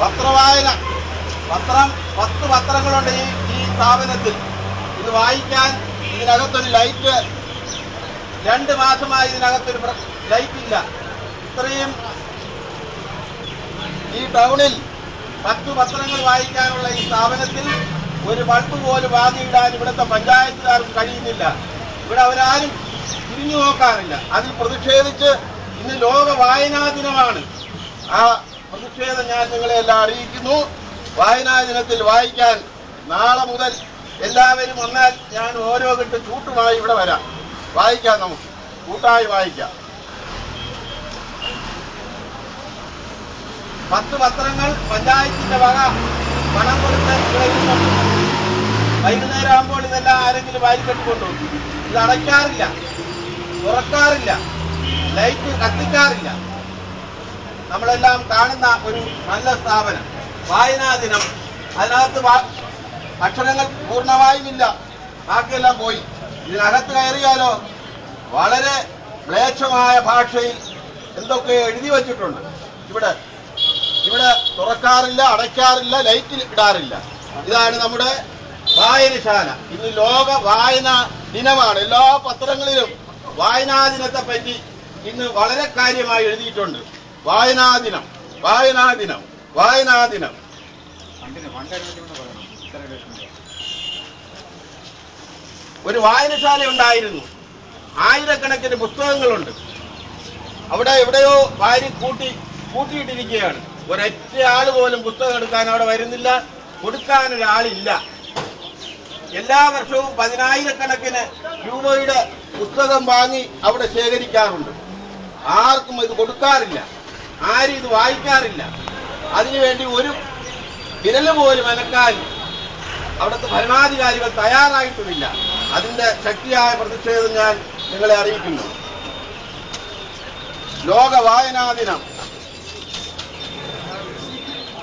പത്ത് പത്രങ്ങളുണ്ട് ഈ ഈ സ്ഥാപനത്തിൽ. ഇത് വായിക്കാൻ ഇതിനകത്തൊരു ലൈറ്റ്. രണ്ട് മാസമായി ഇതിനകത്തൊരു ലൈറ്റ് ഇല്ല ഇത്രയും ഈ ടൗണിൽ പത്ത് പത്രങ്ങൾ വായിക്കാനുള്ള ഈ സ്ഥാപനത്തിൽ ഒരു ബൾബ് പോലും വാങ്ങിയിടാൻ ഇവിടുത്തെ പഞ്ചായത്തുകാർക്ക് കഴിയുന്നില്ല. ഇവിടെ അവരാരും തിരിഞ്ഞു നോക്കാറില്ല. അതിൽ പ്രതിഷേധിച്ച് ഇന്ന് ലോക വായനാ ദിനമാണ്. ആ പ്രതിഷേധം ഞാൻ നിങ്ങളെ എല്ലാം അറിയിക്കുന്നു. വായനാ ദിനത്തിൽ വായിക്കാൻ നാളെ മുതൽ എല്ലാവരും വന്നാൽ ഞാൻ ഓരോ കെട്ട് ചൂട്ടുമായി ഇവിടെ വരാം. വായിക്കാം നമുക്ക്. കൂട്ടായി വായിക്കാം. പത്ത് പത്രങ്ങൾ പഞ്ചായത്തിന്റെ വക പണം കൊടുത്ത് വൈകുന്നേരം ആകുമ്പോൾ ഇതെല്ലാം ആരെങ്കിലും വാരിക്കെട്ടി കൊണ്ടുപോകും ഇത് അടയ്ക്കാറില്ല. തുറക്കാറില്ല. ലൈറ്റ് കത്തിക്കാറില്ല. നമ്മളെല്ലാം കാണുന്ന ഒരു നല്ല സ്ഥാപനം. വായനാ ദിനം. അതിനകത്ത് അക്ഷരങ്ങൾ പൂർണമായും ഇല്ല ബാക്കിയെല്ലാം പോയി. ഇതിനകത്ത് കയറിയാലോ? വളരെ മ്ലേച്ഛമായ ഭാഷയിൽ എന്തൊക്കെ എഴുതി വച്ചിട്ടുണ്ട്. ഇവിടെ ഇവിടെ തുറക്കാറില്ല അടയ്ക്കാറില്ല ലൈറ്റിൽ ഇടാറില്ല. ഇതാണ് നമ്മുടെ വായനശാല. ഇന്ന് ലോക വായന ദിനമാണ്. എല്ലാ പത്രങ്ങളിലും വായനാ ദിനത്തെ പറ്റി ഇന്ന് വളരെ കാര്യമായി എഴുതിയിട്ടുണ്ട്. വായനാ ദിനം വായനാ ദിനം വായനാ ദിനം ഒരു വായനശാല ഉണ്ടായിരുന്നു. ആയിരക്കണക്കിന് പുസ്തകങ്ങളുണ്ട്. അവിടെ എവിടെയോ വാരി കൂട്ടി കൂട്ടിയിട്ടിരിക്കുകയാണ്. ഒരൊറ്റ ആൾ പോലും പുസ്തകം എടുക്കാൻ അവിടെ വരുന്നില്ല. കൊടുക്കാൻ ഒരാളില്ല എല്ലാ വർഷവും പതിനായിരക്കണക്കിന് രൂപയുടെ പുസ്തകം വാങ്ങി അവിടെ ശേഖരിക്കാറുണ്ട്. ആർക്കും ഇത് കൊടുക്കാറില്ല. ആരും ഇത് വായിക്കാറില്ല. അതിനുവേണ്ടി ഒരു വിരൽ പോലും അനക്കാൻ അവിടുത്തെ ഭരണാധികാരികൾ തയ്യാറായിട്ടുമില്ല. അതിന്റെ ശക്തിയായ പ്രതിഷേധം ഞാൻ നിങ്ങളെ അറിയിക്കുന്നു. ലോക വായനാ ദിനം.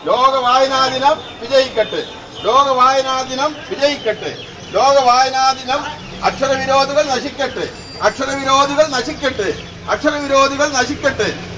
ലോക വായനാ ദിനം വിജയിക്കട്ടെ. ലോക വായനാ ദിനം വിജയിക്കട്ടെ. ലോക വായനാ ദിനം അക്ഷരവിരോധികൾ നശിക്കട്ടെ. അക്ഷരവിരോധികൾ നശിക്കട്ടെ. അക്ഷരവിരോധികൾ നശിക്കട്ടെ.